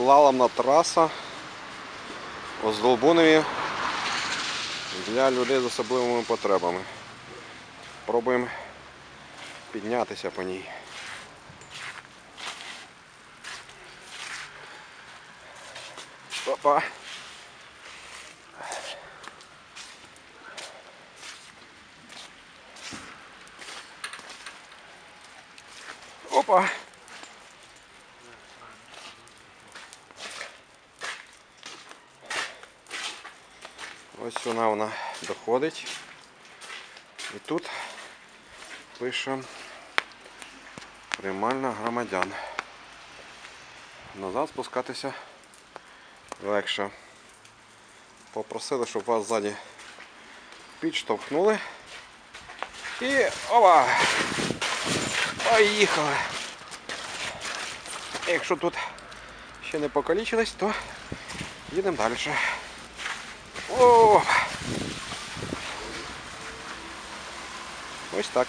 Слаломна траса у Здолбунові для людей з особливими потребами. Пробуємо піднятися по ній. Опа. Опа. Ось вона вона доходить. І тут пише приймальна громадян. Назад спускатися легше. Попросили, щоб вас ззаді підштовхнули. І ова! Поїхали! Якщо тут ще не покалічились, то їдемо далі. О! Ось так.